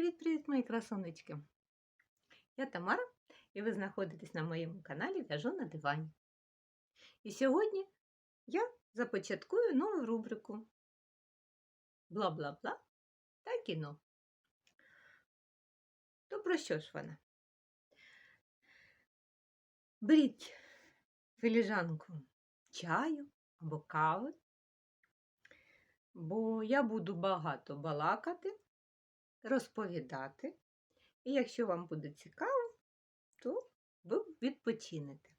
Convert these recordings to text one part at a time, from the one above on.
Привіт-привіт, мої красунечки! Я Тамара, і ви знаходитесь на моєму каналі В'яжу на дивані. І сьогодні я започаткую нову рубрику Бла-бла-бла та кіно. То про що ж вона? Беріть філіжанку чаю або кави, бо я буду багато балакати розповідати. І якщо вам буде цікаво, то ви відпочинете.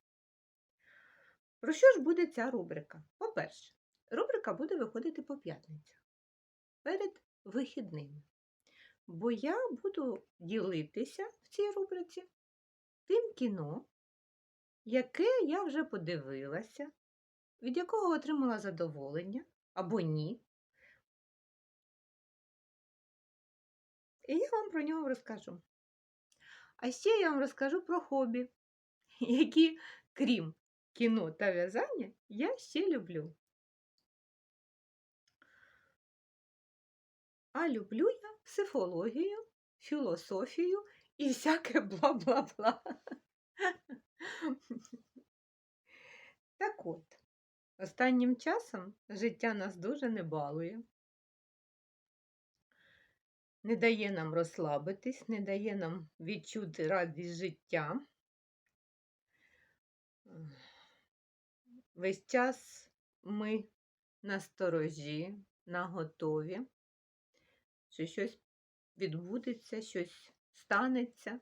Про що ж буде ця рубрика? По-перше, рубрика буде виходити по п'ятницях перед вихідними. Бо я буду ділитися в цій рубриці тим кіно, яке я вже подивилася, від якого отримала задоволення або ні. І я вам про нього розкажу. А ще я вам розкажу про хобі, які, крім кіно та в'язання, я ще люблю. А люблю я психологію, філософію і всяке бла-бла-бла. Так от, останнім часом життя нас дуже не балує не дає нам розслабитись, не дає нам відчути радість життя. Весь час ми на сторожі, на готові, що щось відбудеться, щось станеться,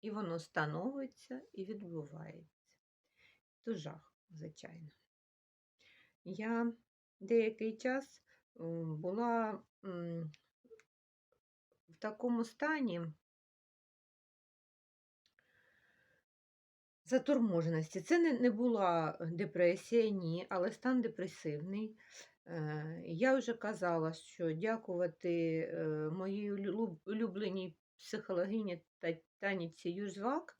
і воно становиться і відбувається. То жах, звичайно. Я деякий час була в такому стані заторможеності. Це не, не була депресія, ні, але стан депресивний. Е, я вже казала, що дякувати е, моїй улюбленій психологині Таніці Южвак,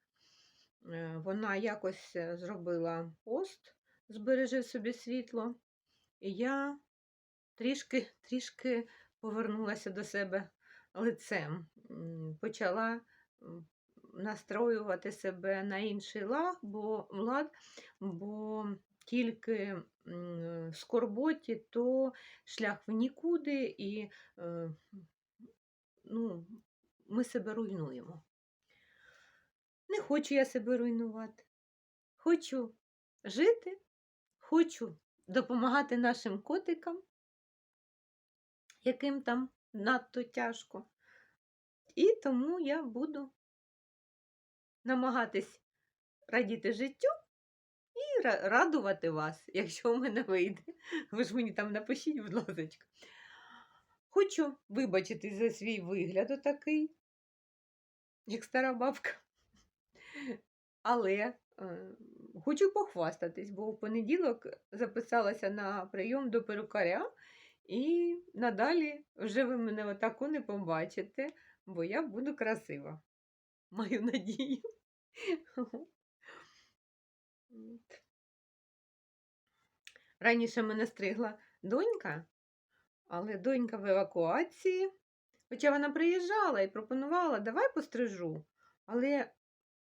е, вона якось зробила пост, збережи собі світло, і я трішки трішки повернулася до себе лицем, почала настроювати себе на інший лад, бо, лад, бо тільки в скорботі, то шлях в нікуди, і е, ну, ми себе руйнуємо. Не хочу я себе руйнувати. Хочу жити, хочу допомагати нашим котикам, яким там надто тяжко. І тому я буду намагатись радіти життю і радувати вас, якщо в мене вийде. Ви ж мені там напишіть, будь ласка. Хочу вибачитись за свій вигляд отакий, як стара бабка. Але е, хочу похвастатись, бо в понеділок записалася на прийом до перукаря. І надалі вже ви мене отаку не побачите, бо я буду красива. Маю надію. Раніше мене стригла донька, але донька в евакуації. Хоча вона приїжджала і пропонувала, давай пострижу. Але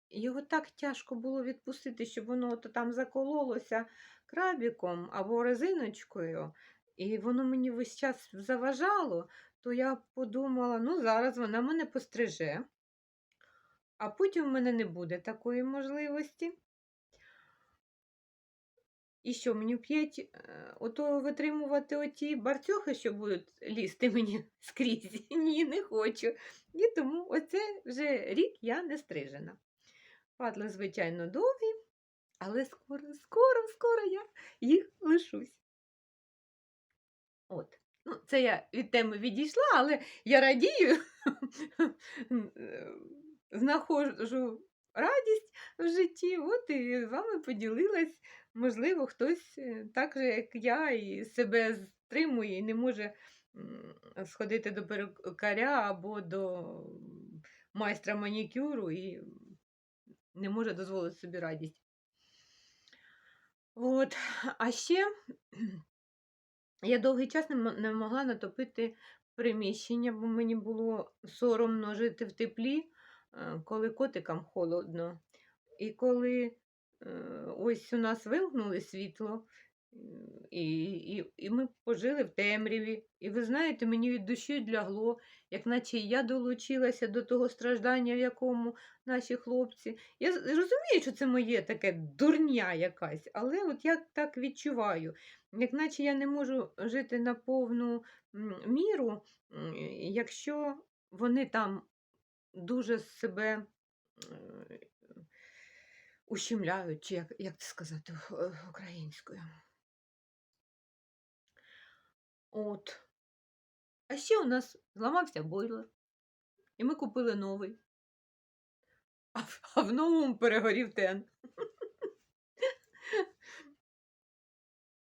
його так тяжко було відпустити, щоб воно там закололося крабіком або резиночкою. І воно мені весь час заважало, то я подумала, ну, зараз вона мене постриже, а потім в мене не буде такої можливості. І що, мені п'ять е, ото витримувати оті барцюхи, що будуть лізти мені скрізь? Ні, не хочу. І тому оце вже рік я не стрижена. Падли, звичайно, довгі, але скоро, скоро, скоро я їх лишусь. От. Ну, Це я від теми відійшла, але я радію, знаходжу радість в житті, от і з вами поділилась. Можливо, хтось е, так же, як я, і себе стримує і не може сходити до перукаря або до майстра манікюру і не може дозволити собі радість. От. А ще Я довгий час не могла натопити приміщення, бо мені було соромно жити в теплі, е, коли котикам холодно. І коли, е, ось у нас вимкнули світло, і і і ми пожили в темряві. І ви знаєте, мені від душі лягло, як наче я долучилася до того страждання, в якому наші хлопці. Я розумію, що це моє таке дурня якась, але от я так відчуваю, як наче я не можу жити на повну, міру, якщо вони там дуже себе, е, ущемляють, чи як як це сказати е, українською. От. А ще у нас зламався бойлер, і ми купили новий. А в новому перегорів тен.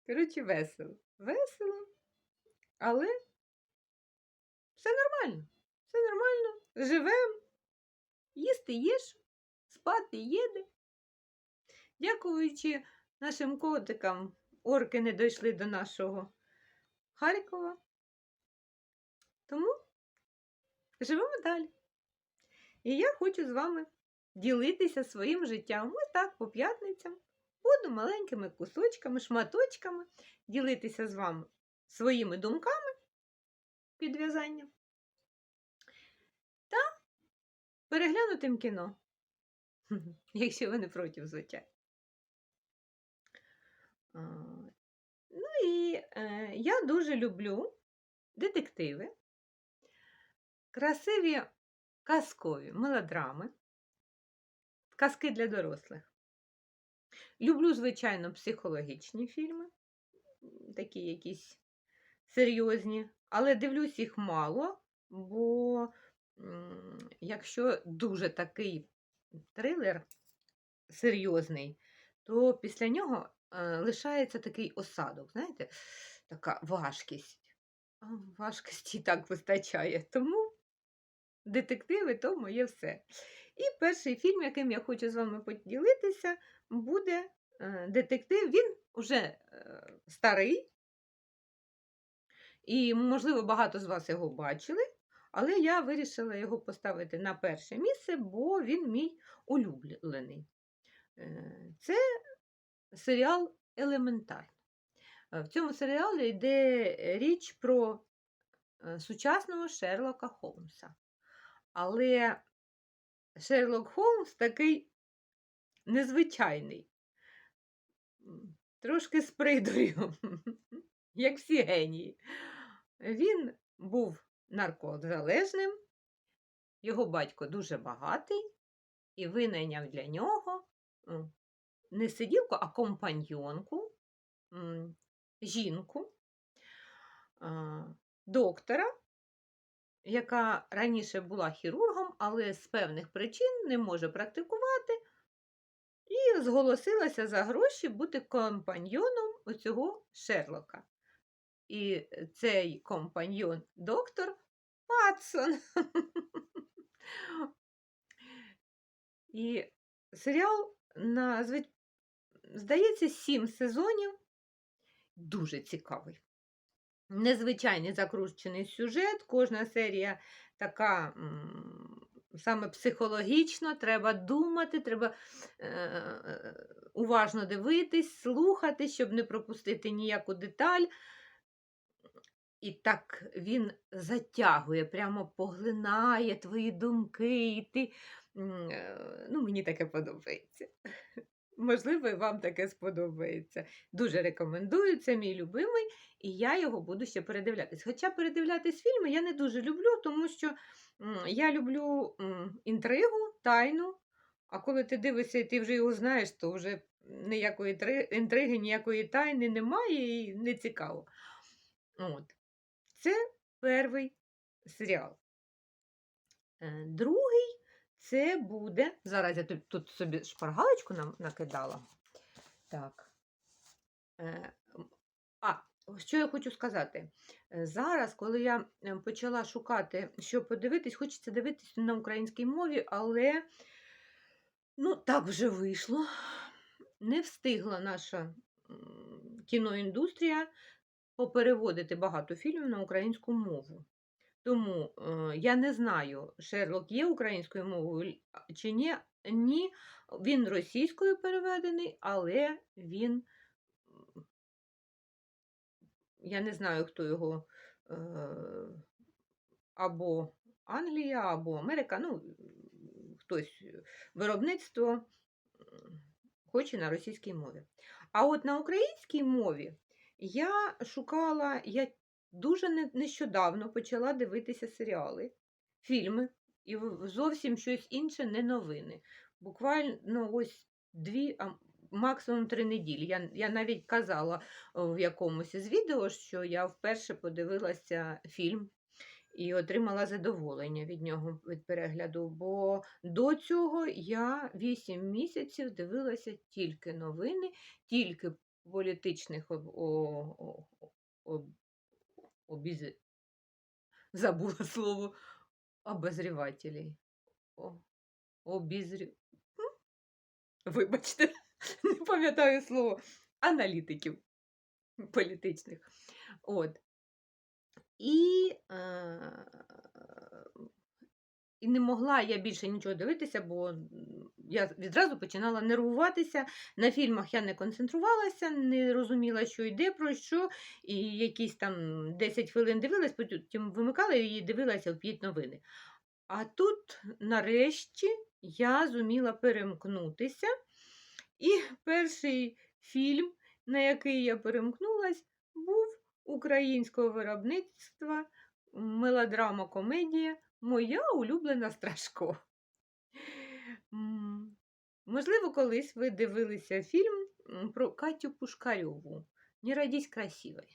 Коротше, весело. Весело, але все нормально. Все нормально. Живемо. Їсти їж, спати їде. Дякуючи нашим котикам, орки не дійшли до нашого Харкова. Тому живемо далі. І я хочу з вами ділитися своїм життям. Ось так, по п'ятницям. Буду маленькими кусочками, шматочками ділитися з вами своїми думками під в'язанням та переглянутим кіно, якщо ви не проти, звичайно. Ну і е, я дуже люблю детективи, красиві казкові мелодрами, казки для дорослих. Люблю, звичайно, психологічні фільми, такі якісь серйозні, але дивлюсь їх мало, бо якщо дуже такий трилер серйозний, то після нього е, лишається такий осадок, знаєте, така важкість. Важкості і так вистачає. Тому детективи то моє все. І перший фільм, яким я хочу з вами поділитися, буде е, детектив. Він уже е, старий, і, можливо, багато з вас його бачили, але я вирішила його поставити на перше місце, бо він мій улюблений. Е, Це серіал Елементарно. Е, В цьому серіалі йде річ про сучасного Шерлока Холмса. Але Шерлок Холмс такий незвичайний, трошки з придурю, як всі генії. Він був наркозалежним, його батько дуже багатий і винайняв для нього не сиділку, а компаньйонку, жінку, доктора, яка раніше була хірургом, але з певних причин не може практикувати, зголосилася за гроші бути компаньйоном оцього Шерлока. І цей компаньйон доктор Ватсон. І серіал на, зви- здається, сім сезонів. Дуже цікавий. Незвичайний закручений сюжет. Кожна серія така саме психологічно, треба думати, треба е, уважно дивитись, слухати, щоб не пропустити ніяку деталь. І так він затягує, прямо поглинає твої думки, і ти. е, Ну, мені таке подобається. Можливо, і вам таке сподобається. Дуже рекомендую, це мій любимий, і я його буду ще передивлятись. Хоча передивлятись фільми я не дуже люблю, тому що я люблю інтригу, тайну. А коли ти дивишся і ти вже його знаєш, то вже ніякої інтриги, ніякої тайни немає і не цікаво. От. Це перший серіал. Е, Другий це буде. Зараз я тут, собі шпаргалочку нам накидала. Так. Е, А, що я хочу сказати? Е, Зараз, коли я е, почала шукати, що подивитись, хочеться дивитись на українській мові, але ну, так вже вийшло. Не встигла наша кіноіндустрія попереводити багато фільмів на українську мову. Тому е, я не знаю, Шерлок є українською мовою чи ні. Ні, він російською переведений, але він. Я не знаю, хто його е, або Англія, або Америка, ну, хтось е, виробництво хоче на російській мові. А от на українській мові я шукала, я дуже нещодавно почала дивитися серіали, фільми, і зовсім щось інше, не новини. Буквально ось дві, а максимум три неділі. Я, я навіть казала в якомусь із відео, що я вперше подивилася фільм і отримала задоволення від нього від перегляду. Бо до цього я 8 місяців дивилася тільки новини, тільки політичних об, о, о, об, обіз... забула слово обозрівателей. Обізрі... Вибачте, не пам'ятаю слово. Аналітиків політичних. От. І, е, і не могла я більше нічого дивитися, бо я відразу починала нервуватися. На фільмах я не концентрувалася, не розуміла, що йде, про що, і якісь там 10 хвилин дивилась, потім вимикала і дивилася в п'ять новини. А тут, нарешті, я зуміла перемкнутися. І перший фільм, на який я перемкнулась, був українського виробництва мелодрама комедія Моя улюблена Страшко. Можливо, колись ви дивилися фільм про Катю Пушкарьову Не родись красивою.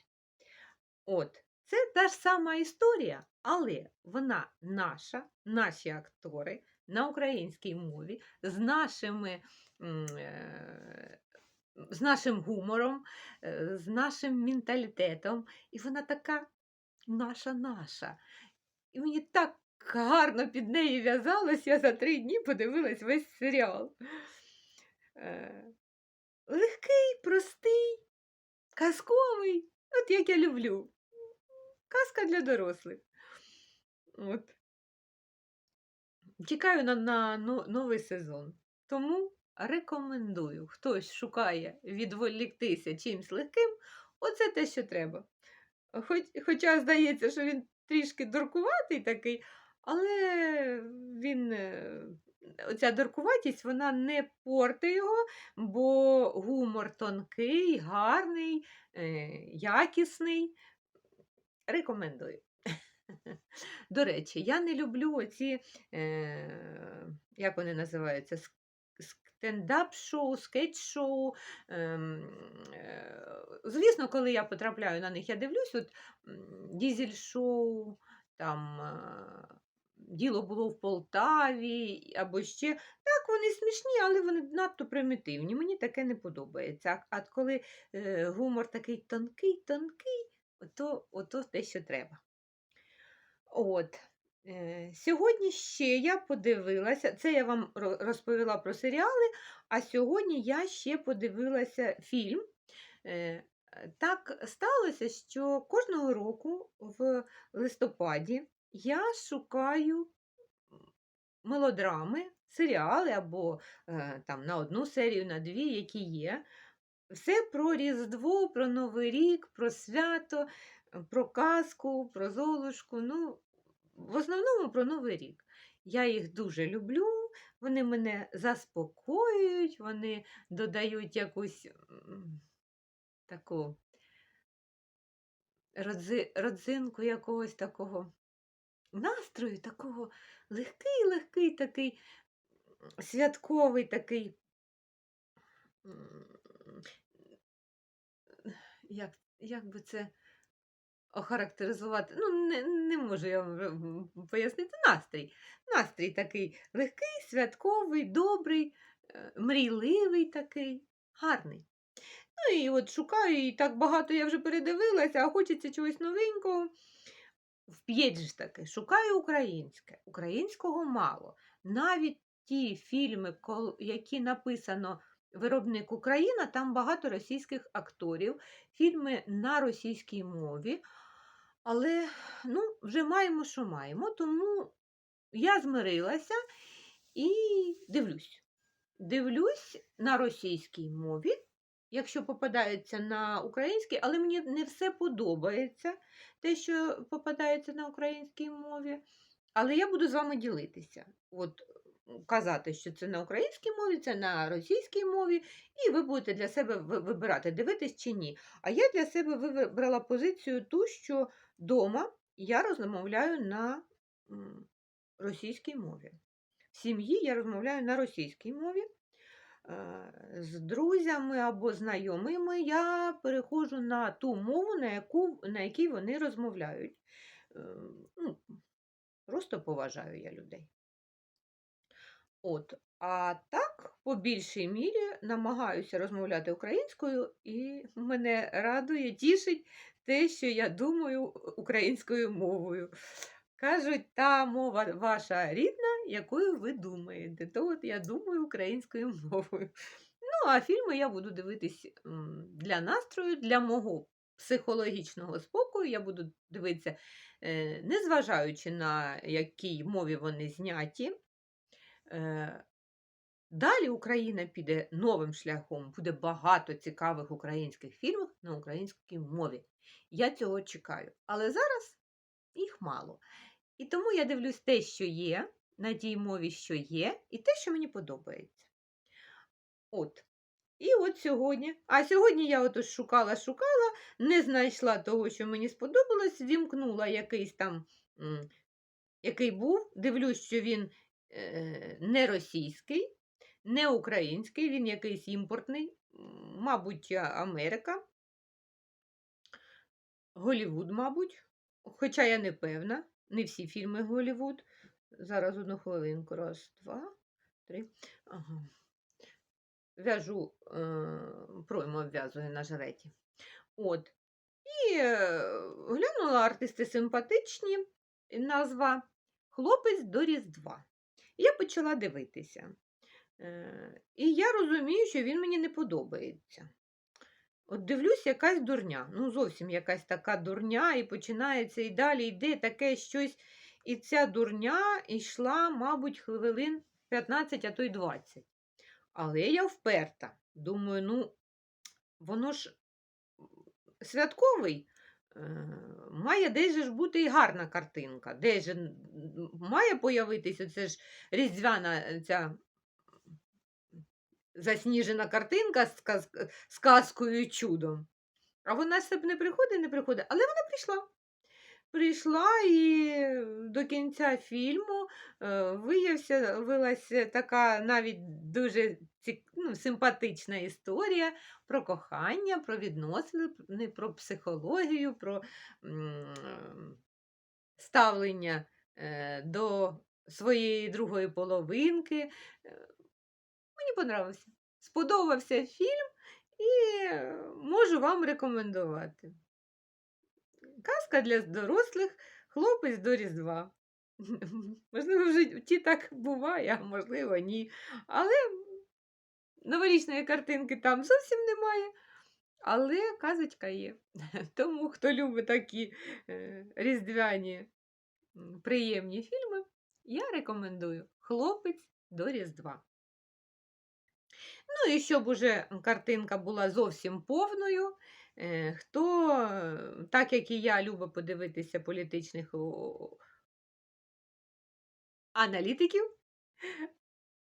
От, це та ж сама історія, але вона наша, наші актори на українській мові з нашими. е, З нашим гумором, е, з нашим менталітетом, і вона така наша наша. І мені так гарно під неї в'язалось, я за три дні подивилась весь серіал. Е, Легкий, простий, казковий, от як я люблю. Казка для дорослих. От. Чекаю на, на новий сезон. Тому рекомендую, хтось шукає відволіктися чимсь легким, оце те, що треба. Хоч, хоча здається, що він трішки дуркуватий такий, але він, е, оця дуркуватість вона не порти його, бо гумор тонкий, гарний, е, якісний. Рекомендую. До речі, я не люблю оці, е, як вони називаються, стендап-шоу, скетч-шоу. ем, е, Звісно, коли я потрапляю на них, я дивлюсь, от дізель-шоу, там діло було в Полтаві або ще. Так, вони смішні, але вони надто примітивні. Мені таке не подобається. А коли е, гумор такий тонкий, тонкий, ото, ото те, що треба. От. Е, Сьогодні ще я подивилася, це я вам розповіла про серіали, а сьогодні я ще подивилася фільм. Е, Так сталося, що кожного року в листопаді я шукаю мелодрами, серіали або е, там на одну серію, на дві, які є. Все про Різдво, про Новий рік, про свято, е, про казку, про Золушку. Ну, в основному про Новий рік. Я їх дуже люблю, вони мене заспокоюють, вони додають якусь таку родзинку якогось такого настрою, такого легкий, легкий, такий святковий такий. Як, як би це охарактеризувати? Ну, не, не можу я вам пояснити настрій. Настрій такий легкий, святковий, добрий, е, мрійливий такий, гарний. Ну і от шукаю, і так багато я вже передивилася, а хочеться чогось новенького. Вп'єть ж таки, шукаю українське. Українського мало. Навіть ті фільми, які написано виробник Україна, там багато російських акторів, фільми на російській мові. Але ну, вже маємо, що маємо. Тому я змирилася і дивлюсь. Дивлюсь на російській мові, якщо попадається на українській, але мені не все подобається, те, що попадається на українській мові. Але я буду з вами ділитися. От казати, що це на українській мові, це на російській мові, і ви будете для себе вибирати, дивитись чи ні. А я для себе вибрала позицію ту, що вдома я розмовляю на російській мові. В сім'ї я розмовляю на російській мові. Е, З друзями або знайомими я переходжу на ту мову, на, яку, на якій вони розмовляють. Е, Ну, просто поважаю я людей. От. А так, по більшій мірі, намагаюся розмовляти українською, і мене радує, тішить те, що я думаю українською мовою. Кажуть, та мова ваша рідна, якою ви думаєте. То от я думаю українською мовою. Ну, а фільми я буду дивитись для настрою, для мого психологічного спокою. Я буду дивитися, е, незважаючи на якій мові вони зняті. Е, Далі Україна піде новим шляхом. Буде багато цікавих українських фільмів на українській мові. Я цього чекаю. Але зараз їх мало. І тому я дивлюсь те, що є, на тій мові, що є, і те, що мені подобається. От. І от сьогодні. А сьогодні я от шукала, шукала, не знайшла того, що мені сподобалось, вімкнула якийсь там, який був. Дивлюсь, що він е, не російський, не український, він якийсь імпортний, мабуть, Америка. Голівуд, мабуть. Хоча я не певна, не всі фільми Голівуд. Зараз одну хвилинку. Раз, два, три. Ага. В'яжу, е, пройму обв'язую на жареті. От. І е, глянула артисти симпатичні. Назва Хлопець до Різдва. І я почала дивитися. Е, І я розумію, що він мені не подобається. От дивлюсь, якась дурня. Ну, зовсім якась така дурня, і починається і далі йде таке щось. І ця дурня йшла, мабуть, хвилин 15, а то й 20. Але я вперта. Думаю, ну, воно ж святковий. е, Має десь ж бути і гарна картинка. Де ж має появитися це ж різдвяна ця засніжена картинка з каз- з казкою і чудом. А вона себе не приходить, не приходить, але вона прийшла. Прийшла і до кінця фільму е, виявся, вилася така навіть дуже ну, симпатична історія про кохання, про відносини, про психологію, про ставлення е, до своєї другої половинки. Мені понравився. Сподобався фільм і можу вам рекомендувати. Казка для дорослих, хлопець до Різдва. Можливо, в житті так буває, а можливо, ні. Але новорічної картинки там зовсім немає. Але казочка є. Тому, хто любить такі е, різдвяні приємні фільми, я рекомендую Хлопець до Різдва. Ну і щоб уже картинка була зовсім повною, е, хто, так як і я, любить подивитися політичних аналітиків,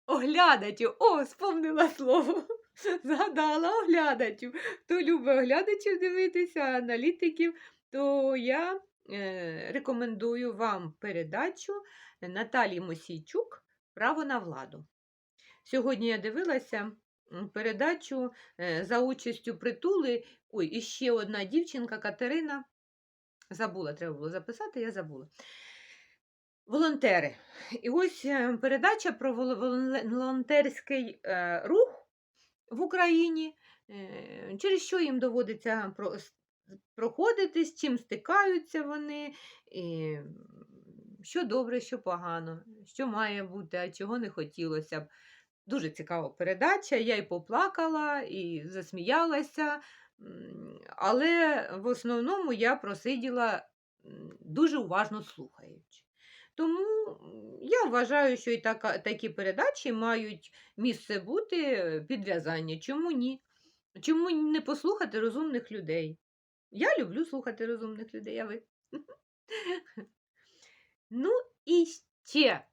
оглядачів, о, спомнила слово, згадала оглядачів. Хто любить оглядачів дивитися, аналітиків, то я е, рекомендую вам передачу Наталії Мосійчук Право на владу. Сьогодні я дивилася передачу е, за участю притули. Ой, і ще одна дівчинка Катерина. Забула, треба було записати, я забула. Волонтери. І ось е, передача про волонтерський е, рух в Україні, е, через що їм доводиться проходити, з чим стикаються вони, і що добре, що погано, що має бути, а чого не хотілося б. Дуже цікава передача. Я і поплакала, і засміялася, але в основному я просиділа дуже уважно слухаючи. Тому я вважаю, що і така, такі передачі мають місце бути е, підв'язання. Чому ні? Чому не послухати розумних людей? Я люблю слухати розумних людей, а ви? Ну і ще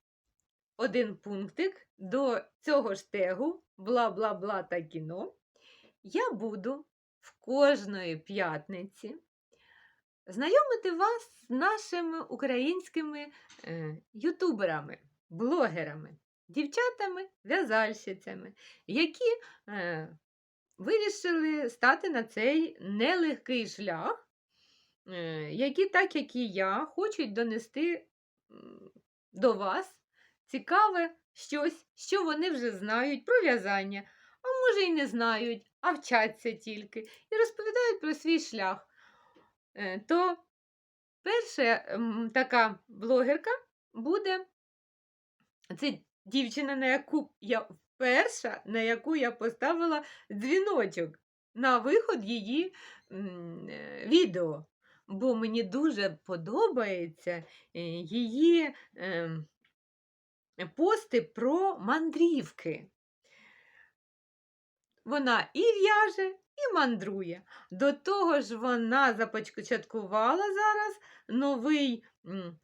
один пунктик до цього ж тегу бла-бла-бла та кіно. Я буду в кожної п'ятниці знайомити вас з нашими українськими е, ютуберами, блогерами, дівчатами, в'язальщицями, які е, вирішили стати на цей нелегкий шлях, е, які, так як і я, хочуть донести до вас цікаве щось, що вони вже знають про в'язання, а може й не знають, а вчаться тільки, і розповідають про свій шлях. Е, То перша така блогерка буде це дівчина, на яку я перша, на яку я поставила дзвіночок на виход її е, відео. Бо мені дуже подобається е, її ем, пости про мандрівки. Вона і в'яже, і мандрує. До того ж, вона започаткувала зараз новий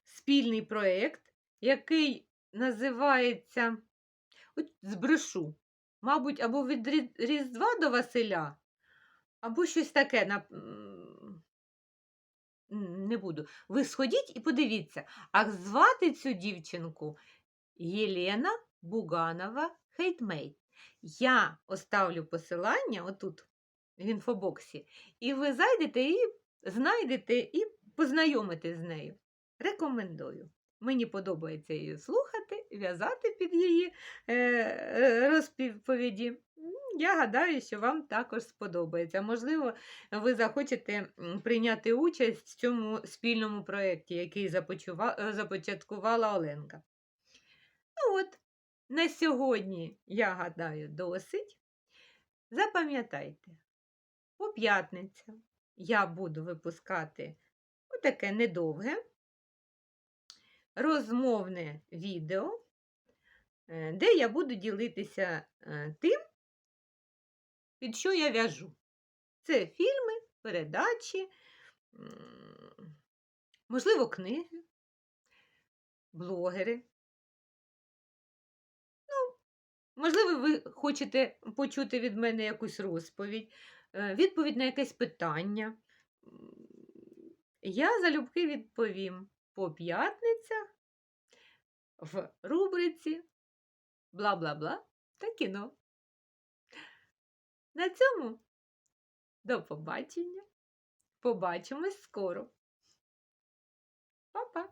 спільний проєкт, який називається збрешу. Мабуть, або від Різдва до Василя, або щось таке. на- Не буду. Ви сходіть і подивіться, а звати цю дівчинку Єлена Буганова Хейтмейт. Я оставлю посилання отут в інфобоксі, і ви зайдете і знайдете і познайомитесь з нею. Рекомендую. Мені подобається її слухати, в'язати під її е, е, розповіді. Я гадаю, що вам також сподобається. Можливо, ви захочете прийняти участь в цьому спільному проєкті, який започаткувала Оленка. Ну от, на сьогодні, я гадаю, досить. Запам'ятайте, по п'ятницям я буду випускати отаке недовге розмовне відео, е, де я буду ділитися е, тим, під що я в'яжу. Це фільми, передачі, можливо, книги, блогери. Можливо, ви хочете почути від мене якусь розповідь, е, відповідь на якесь питання. Я залюбки відповім по п'ятницях в рубриці бла-бла-бла та кіно. На цьому до побачення. Побачимось скоро. Па-па!